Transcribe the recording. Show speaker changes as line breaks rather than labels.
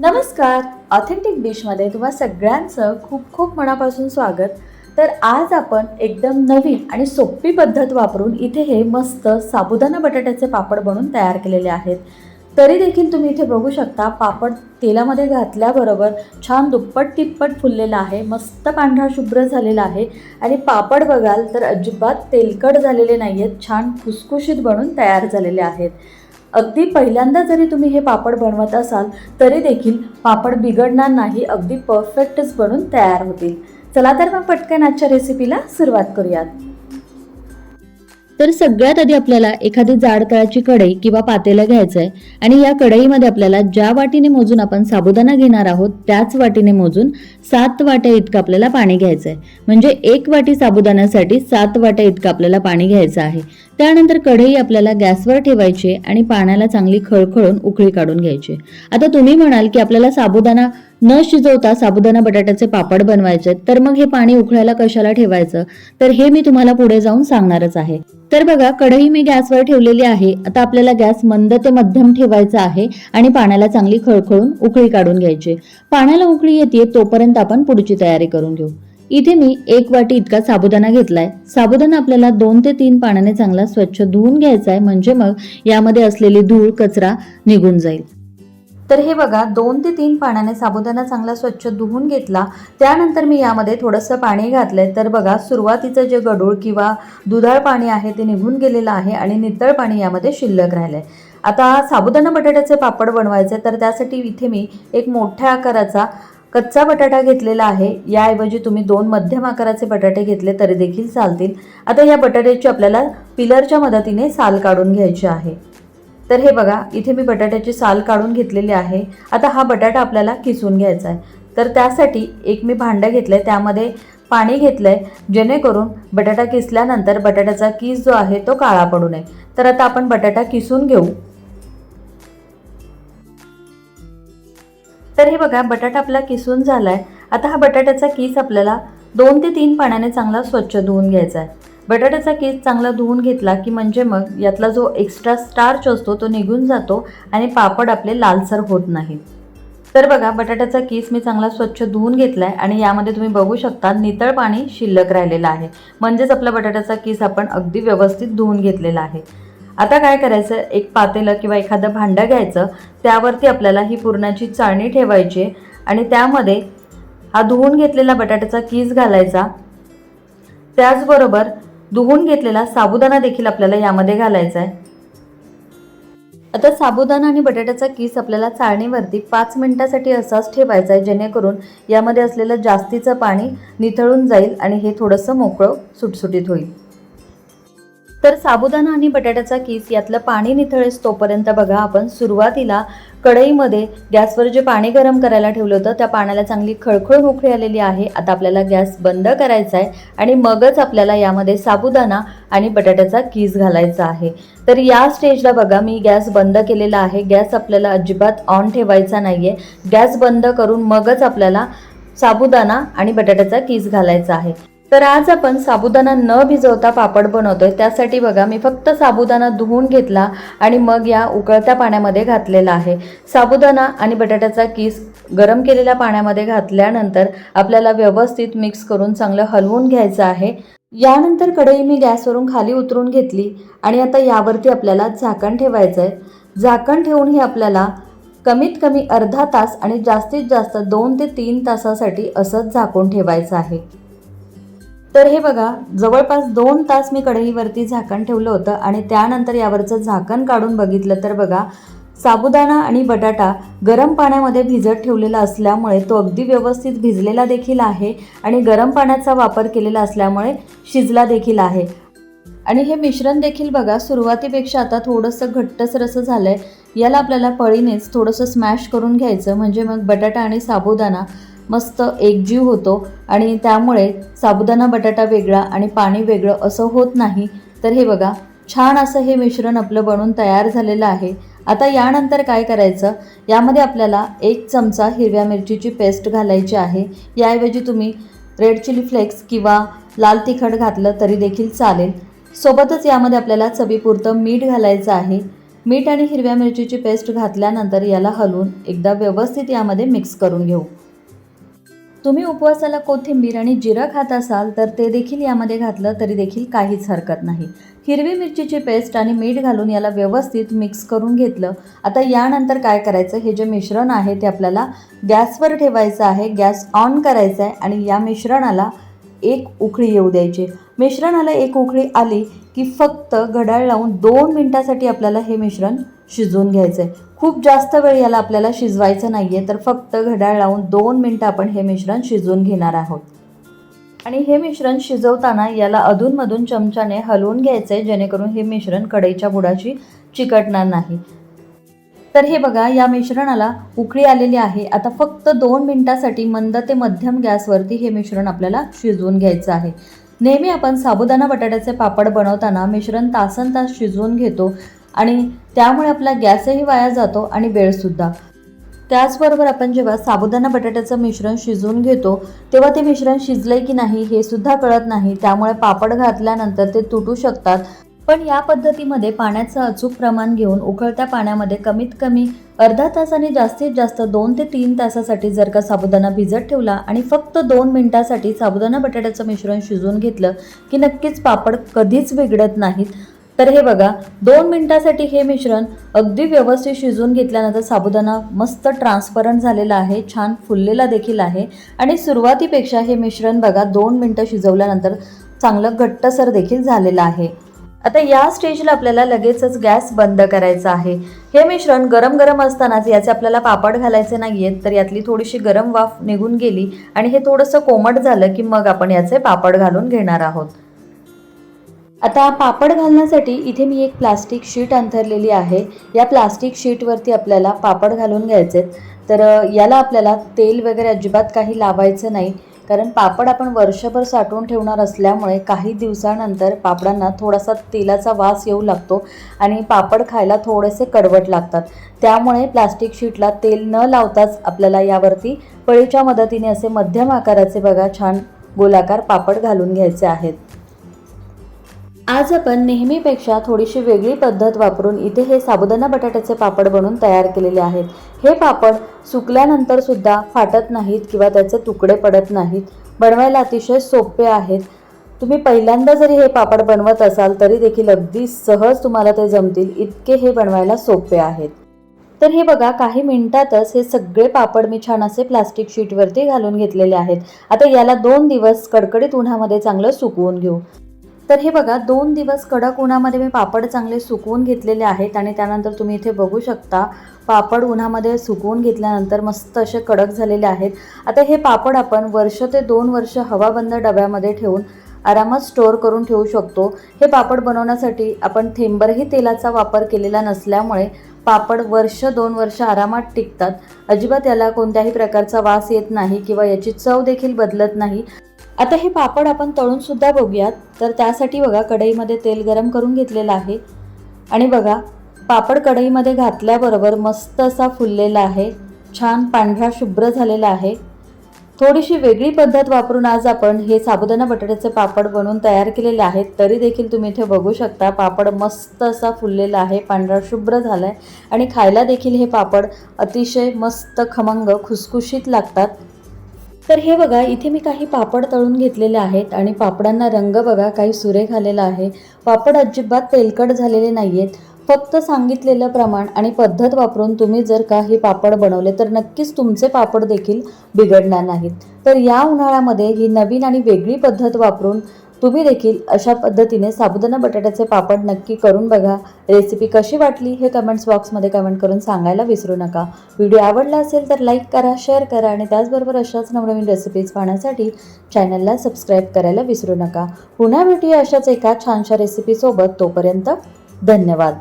नमस्कार. ऑथेंटिक डिशमध्ये तुम्हा सगळ्यांचं खूप खूप मनापासून स्वागत. तर आज आपण एकदम नवीन आणि सोपी पद्धत वापरून इथे हे मस्त साबुदाणा बटाट्याचे पापड बनवून तयार केलेले आहेत. तरी देखील तुम्ही इथे बघू शकता पापड तेलामध्ये घातल्याबरोबर छान दुप्पट तिप्पट फुललेला आहे मस्त पांढरा शुभ्र झालेला आहे. आणि पापड बघाल तर अजिबात तेलकट झालेले नाही आहेत छान खुसखुशीत बनून तयार झालेले आहेत. अगदी पहिल्यांदा जरी तुम्ही हे पापड बनवत असाल तरी देखील पापड बिघडणार नाही अगदी परफेक्टच बनून तयार होतील. चला तर मग पटकन आजच्या रेसिपीला सुरुवात करूयात.
तर सगळ्यात आधी आपल्याला एखादी जाड तळाची कढई किंवा पातेलं घ्यायचं आहे आणि या कढईमध्ये आपल्याला ज्या वाटीने मोजून आपण साबुदाणा घेणार आहोत त्याच वाटीने मोजून सात वाट्या इतकं आपल्याला पाणी घ्यायचं आहे म्हणजे एक वाटी साबुदाण्यासाठी सात वाट्या इतकं आपल्याला पाणी घ्यायचं आहे. त्यानंतर कढई आपल्याला गॅसवर ठेवायची आणि पाण्याला चांगली खळखळून उकळी काढून घ्यायची. आता तुम्ही म्हणाल की आपल्याला साबुदाणा न शिजवता साबुदाणा बटाट्याचे पापड बनवायचे तर मग हे पाणी उकळायला कशाला ठेवायचं? तर हे मी तुम्हाला पुढे जाऊन सांगणारच आहे. तर बघा कढई मी गॅसवर ठेवलेली आहे. आता आपल्याला गॅस मंद ते मध्यम ठेवायचा आहे आणि पाण्याला चांगली खळखळून उकळी काढून घ्यायची. पाण्याला उकळी येते तोपर्यंत आपण पुढची तयारी करून घेऊ. इथे मी एक वाटी इतका साबुदाणा घेतलाय. साबुदाणा आपल्याला दोन ते तीन पाण्याने चांगला स्वच्छ धुवून घ्यायचा आहे म्हणजे मग यामध्ये असलेली धूळ कचरा निघून जाईल.
तर हे बघा दोन ते तीन पाण्याने साबुदाणा चांगला स्वच्छ धुवून घेतला. त्यानंतर मी यामध्ये थोडंसं पाणी घातलंय. तर बघा सुरुवातीचं जे गडूळ किंवा दुधाळ पाणी आहे ते निघून गेलेलं आहे आणि नितळ पाणी यामध्ये शिल्लक राहिलंय. आता साबुदाणा बटाट्याचे पापड बनवायचे तर त्यासाठी इथे मी एक मोठ्या आकाराचा कच्चा बटाटा घेतलेला आहे. याऐवजी तुम्ही दोन मध्यम आकाराचे बटाटे घेतले तरी देखील चालतील. आता या बटाट्याची आपल्याला पिलरच्या मदतीने साल काढून घ्यायची आहे. तर हे बघा इथे मी बटाट्याची साल काढून घेतलेली आहे. आता हा बटाटा आपल्याला किसून घ्यायचा आहे. तर त्यासाठी एक मी भांडं घेतलं आहे त्यामध्ये पाणी घेतलं आहे जेणेकरून बटाटा किसल्यानंतर बटाट्याचा किस जो आहे तो काळा पडू नये. तर आता आपण बटाटा किसून घेऊ. तर हे बघा बटाटा आपला किसून झाला आहे आता हा बटाट्याचा किस आपल्याला दोन ते तीन पाण्याने चांगला स्वच्छ धुवून घ्यायचा आहे. बटाट्याचा केस चांगला धुवून घेतला की म्हणजे मग यातला जो एक्स्ट्रा स्टार्च असतो तो निघून जातो आणि पापड आपले लालसर होत नाही. तर बघा बटाट्याचा केस मी चांगला स्वच्छ धुवून घेतला आहे आणि यामध्ये तुम्ही बघू शकता नितळ पाणी शिल्लक राहिलेलं आहे. म्हणजेच आपला बटाट्याचा केस आपण अगदी व्यवस्थित धुवून घेतलेला आहे. आता काय करायचं? एक पातेलं किंवा एखादं भांडं घ्यायचं त्यावरती आपल्याला ही पुरणाची चाळणी ठेवायची आणि त्यामध्ये हा धुवून घेतलेला बटाट्याचा कीस घालायचा. त्याचबरोबर धुवून घेतलेला साबुदाणा देखील आपल्याला यामध्ये घालायचा आहे. आता साबुदाणा आणि बटाट्याचा किस आपल्याला चाळणीवरती पाच मिनटासाठी असाच ठेवायचा आहे जेणेकरून यामध्ये असलेलं जास्तीचं पाणी निथळून जाईल आणि हे थोडंसं मोकळं सुटसुटीत होईल. तर साबुदाणा आणि बटाट्याचा किस यातलं पाणी निथळेस तोपर्यंत बघा आपण सुरुवातीला कढईमध्ये गॅसवर जे पाणी गरम करायला ठेवलं होतं त्या पाण्याला चांगली खळखळ उखळी आलेली आहे. आता आपल्याला गॅस बंद करायचा आहे आणि मगच आपल्याला यामध्ये साबुदाणा आणि बटाट्याचा किस घालायचा आहे. तर या स्टेजला बघा मी गॅस बंद केलेला आहे. गॅस आपल्याला अजिबात ऑन ठेवायचा नाही आहे गॅस बंद करून मगच आपल्याला साबुदाणा आणि बटाट्याचा किस घालायचा आहे. तर आज आपण साबुदाणा न भिजवता पापड बनवतोय. त्यासाठी बघा मी फक्त साबुदाणा धुवून घेतला आणि मग या उकळत्या पाण्यामध्ये घातलेला आहे. साबुदाणा आणि बटाट्याचा किस गरम केलेल्या पाण्यामध्ये घातल्यानंतर आपल्याला व्यवस्थित मिक्स करून चांगलं हलवून घ्यायचं आहे. यानंतर कढई मी गॅसवरून खाली उतरून घेतली आणि आता यावरती आपल्याला झाकण ठेवायचं आहे. झाकण ठेवून हे आपल्याला कमीत कमी अर्धा तास आणि जास्तीत जास्त दोन ते तीन तासासाठी असंच झाकून ठेवायचं आहे. तर हे बघा जवळपास दोन तास मी कढईवरती झाकण ठेवलं होतं आणि त्यानंतर यावरचं झाकण काढून बघितलं तर बघा साबुदाणा आणि बटाटा गरम पाण्यामध्ये भिजत ठेवलेला असल्यामुळे तो अगदी व्यवस्थित भिजलेला देखील आहे आणि गरम पाण्याचा वापर केलेला असल्यामुळे शिजला देखील आहे. आणि हे मिश्रण देखील बघा सुरुवातीपेक्षा आता थोडंसं घट्टसर असं झालं आहे याला आपल्याला पळीनेच थोडंसं स्मॅश करून घ्यायचं म्हणजे मग बटाटा आणि साबुदाणा मस्त एकजीव होतो आणि त्यामुळे साबुदाणा बटाटा वेगळा आणि पाणी वेगळं असं होत नाही. तर हे बघा छान असं हे मिश्रण आपलं बनून तयार झालेलं आहे. आता यानंतर काय करायचं? यामध्ये आपल्याला एक चमचा हिरव्या मिरचीची पेस्ट घालायची आहे. याऐवजी तुम्ही रेड चिली फ्लेक्स किंवा लाल तिखट घातलं तरी देखील चालेल. सोबतच यामध्ये आपल्याला चवीपुरतं मीठ घालायचं आहे. मीठ आणि हिरव्या मिरचीची पेस्ट घातल्यानंतर याला हलवून एकदा व्यवस्थित यामध्ये मिक्स करून घेऊ. तुम्ही उपवासाला कोथिंबीर आणि जिरं खात असाल तर ते देखील यामध्ये घातलं तरी देखील काहीच हरकत नाही. हिरवी मिरचीची पेस्ट आणि मीठ घालून याला व्यवस्थित मिक्स करून घेतलं. आता यानंतर काय करायचं? हे जे मिश्रण आहे ते आपल्याला गॅसवर ठेवायचं आहे. गॅस ऑन करायचा आहे आणि या मिश्रणाला एक उकळी येऊ द्यायची. मिश्रणाला एक उकळी आली की फक्त घड्याळ लावून दोन मिनटासाठी आपल्याला हे मिश्रण शिजवून घ्यायचं आहे खूप जास्त वेळ याला आपल्याला शिजवायचं नाही आहे तर फक्त घड्याळ लावून दोन मिनटं आपण हे मिश्रण शिजवून घेणार आहोत. आणि हे मिश्रण शिजवताना याला अधूनमधून चमच्याने हलवून घ्यायचं आहे जेणेकरून हे मिश्रण कढईच्या बुडाशी चिकटणार नाही. तर हे बघा या मिश्रणाला उकळी आलेली आहे. आता फक्त दोन मिनटासाठी मंद ते मध्यम गॅसवरती हे मिश्रण आपल्याला शिजवून घ्यायचं आहे. नेहमी आपण साबुदाणा बटाट्याचे पापड बनवताना मिश्रण तासन तास शिजवून घेतो. आणि त्यामुळे आपला गॅसही वाया जातो आणि वेळसुद्धा त्याचबरोबर आपण जेव्हा साबुदाणा बटाट्याचं मिश्रण शिजवून घेतो तेव्हा ते मिश्रण शिजलंय की नाही हे सुद्धा कळत नाही. त्यामुळे पापड घातल्यानंतर ते तुटू शकतात. पण या पद्धतीमध्ये पाण्याचं अचूक प्रमाण घेऊन उकळत्या पाण्यामध्ये कमीत कमी अर्धा तास आणि जास्तीत जास्त दोन ते तीन तासासाठी जर का साबुदाणा भिजत ठेवला आणि फक्त दोन मिनिटासाठी साबुदाणा बटाट्याचं मिश्रण शिजवून घेतलं की नक्कीच पापड कधीच बिघडत नाहीत. तर हे बघा दोन मिनटासाठी हे मिश्रण अगदी व्यवस्थित शिजवून घेतल्यानंतर साबुदाणा मस्त ट्रान्सपरंट झालेला आहे छान फुललेला देखील आहे. आणि सुरुवातीपेक्षा हे मिश्रण बघा दोन मिनटं शिजवल्यानंतर चांगलं घट्टसर देखील झालेलं आहे. आता या स्टेजला आपल्याला लगेचच गॅस बंद करायचा आहे. हे मिश्रण गरम गरम असतानाच याचे आपल्याला पापड घालायचे नाही आहेत तर यातली थोडीशी गरम वाफ निघून गेली आणि हे थोडंसं कोमट झालं की मग आपण याचे पापड घालून घेणार आहोत. आता पापड घालण्यासाठी इथे मी एक प्लास्टिक शीट अंथरलेली आहे. या प्लास्टिक शीटवरती आपल्याला पापड घालून घ्यायचे तर याला आपल्याला तेल वगैरे अजिबात काही लावायचं नाही. कारण पापड आपण वर्षभर साठवून ठेवणार असल्यामुळे काही दिवसानंतर पापडांना थोडासा तेलाचा वास येऊ लागतो आणि पापड खायला थोडेसे कडवट लागतात. त्यामुळे प्लास्टिक शीटला तेल न लावताच आपल्याला यावरती पळीच्या मदतीने असे मध्यम आकाराचे बघा छान गोलाकार पापड घालून घ्यायचे आहेत. आज आपण नेहमीपेक्षा थोडीशी वेगळी पद्धत वापरून इथे हे साबुदाणा बटाट्याचे पापड बनवून तयार केलेले आहेत. हे पापड सुकल्यानंतर सुद्धा फाटत नाहीत किंवा त्याचे तुकडे पडत नाहीत. बनवायला अतिशय सोपे आहेत. तुम्ही पहिल्यांदा जरी हे पापड बनवत असाल तरी देखील अगदी सहज तुम्हाला ते जमतील. इतके हे बनवायला सोपे आहेत. तर हे बघा काही मिनिटातच हे सगळे पापड मी छान असे प्लास्टिक शीटवरती घालून घेतलेले आहेत. आता याला दोन दिवस कडकडीत उन्हामध्ये चांगलं सुकवून घेऊ. तर हे बघा दोन दिवस कडक उन्हामध्ये मी पापड चांगले सुकवून घेतलेले आहेत आणि त्यानंतर तुम्ही इथे बघू शकता पापड उन्हामध्ये सुकवून घेतल्यानंतर मस्त असे कडक झालेले आहेत. आता हे पापड आपण वर्ष ते दोन वर्ष हवाबंद डब्यामध्ये ठेवून आरामात स्टोअर करून ठेवू शकतो. हे पापड बनवण्यासाठी आपण थेंबरही तेलाचा वापर केलेला नसल्यामुळे पापड वर्ष दोन वर्ष आरामात टिकतात. अजिबात याला कोणत्याही प्रकारचा वास येत नाही किंवा याची चव देखील बदलत नाही. आता हे पापड आपण तळून सुद्धा बघूयात. तर त्यासाठी बघा कढईमध्ये तेल गरम करून घेतलेलं आहे. आणि बघा पापड कढईमध्ये घातल्याबरोबर मस्त असा फुललेला आहे. छान पांढरा शुभ्र झालेला आहे. थोडीशी वेगळी पद्धत वापरून आज आपण हे साबुदाणा बटाट्याचे पापड बनवून तयार केलेले आहेत. तरी देखील तुम्ही इथे बघू शकता पापड मस्त असा फुललेला आहे पांढरा शुभ्र झाला आहे आणि खायला देखील हे पापड अतिशय मस्त खमंग खुसखुशीत लागतात. तर हे बघा इथे मी काही पापड तळून घेतलेले आहेत आणि पापडांना रंग बघा काही सुरेख आलेला आहे. पापड अजिबात तेलकट झालेले नाही आहेत फक्त सांगितलेलं प्रमाण आणि पद्धत वापरून तुम्ही जर का हे पापड बनवले तर नक्कीच तुमचे पापड देखील बिघडणार नाहीत. तर या उन्हाळ्यामध्ये ही नवीन आणि वेगळी पद्धत वापरून तुम्ही देखील अशा पद्धतीने साबुदाणा बटाट्याचे पापड नक्की करून बघा. रेसिपी कशी वाटली हे कमेंट्स बॉक्समध्ये कमेंट करून सांगायला विसरू नका. व्हिडिओ आवडला असेल तर लाईक करा शेअर करा आणि त्याचबरोबर अशाच नवनवीन रेसिपीज पाहण्यासाठी चॅनलला सबस्क्राईब करायला विसरू नका. पुन्हा भेटूया अशाच एका छानशा रेसिपीसोबत तोपर्यंत धन्यवाद.